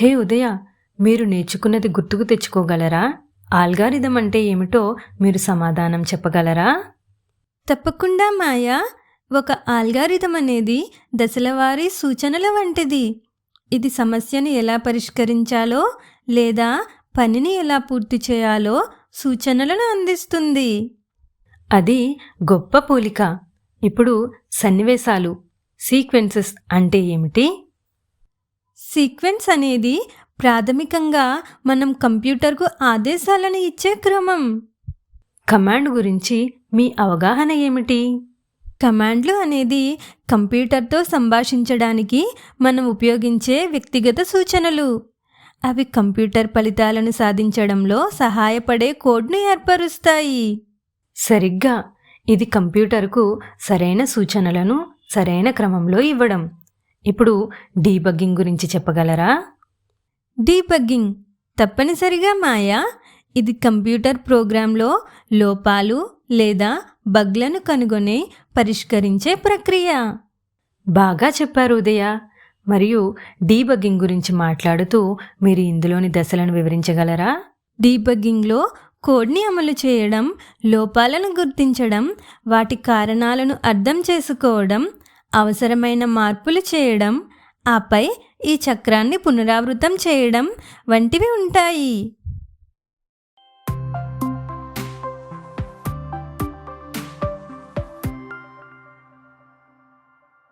హే ఉదయ మీరు నేర్చుకున్నది గుర్తుకు తెచ్చుకోగలరా? ఆల్గారిథం అంటే ఏమిటో మీరు సమాధానం చెప్పగలరా? తప్పకుండా మాయా. ఒక ఆల్గారిథం అనేది దశలవారీ సూచనల వంటిది. ఇది సమస్యను ఎలా పరిష్కరించాలో లేదా పనిని ఎలా పూర్తి చేయాలో సూచనలను అందిస్తుంది. అది గొప్ప పోలిక. ఇప్పుడు సన్నివేశాలు సీక్వెన్సెస్ అంటే ఏమిటి? సీక్వెన్స్ అనేది ప్రాథమికంగా మనం కంప్యూటర్కు ఆదేశాలను ఇచ్చే క్రమం. కమాండ్ గురించి మీ అవగాహన ఏమిటి? కమాండ్లు అనేది కంప్యూటర్తో సంభాషించడానికి మనం ఉపయోగించే వ్యక్తిగత సూచనలు. అవి కంప్యూటర్ ఫలితాలను సాధించడంలో సహాయపడే కోడ్ను ఏర్పరుస్తాయి. సరిగ్గా ఇది కంప్యూటర్కు సరైన సూచనలను సరైన క్రమంలో ఇవ్వడం. ఇప్పుడు డీబగ్గింగ్ గురించి చెప్పగలరా? డీబగ్గింగ్ తప్పనిసరిగా మాయా. ఇది కంప్యూటర్ ప్రోగ్రాంలో లోపాలు లేదా బగ్లను కనుగొని పరిష్కరించే ప్రక్రియ. బాగా చెప్పారు ఉదయ. మరియు డీబగ్గింగ్ గురించి మాట్లాడుతూ మీరు ఇందులోని దశలను వివరించగలరా? డీబగ్గింగ్లో కోడ్ని అమలు చేయడం లోపాలను గుర్తించడం వాటి కారణాలను అర్థం చేసుకోవడం అవసరమైన మార్పులు చేయడం ఆపై ఈ చక్రాన్ని పునరావృతం చేయడం వంటివి ఉంటాయి.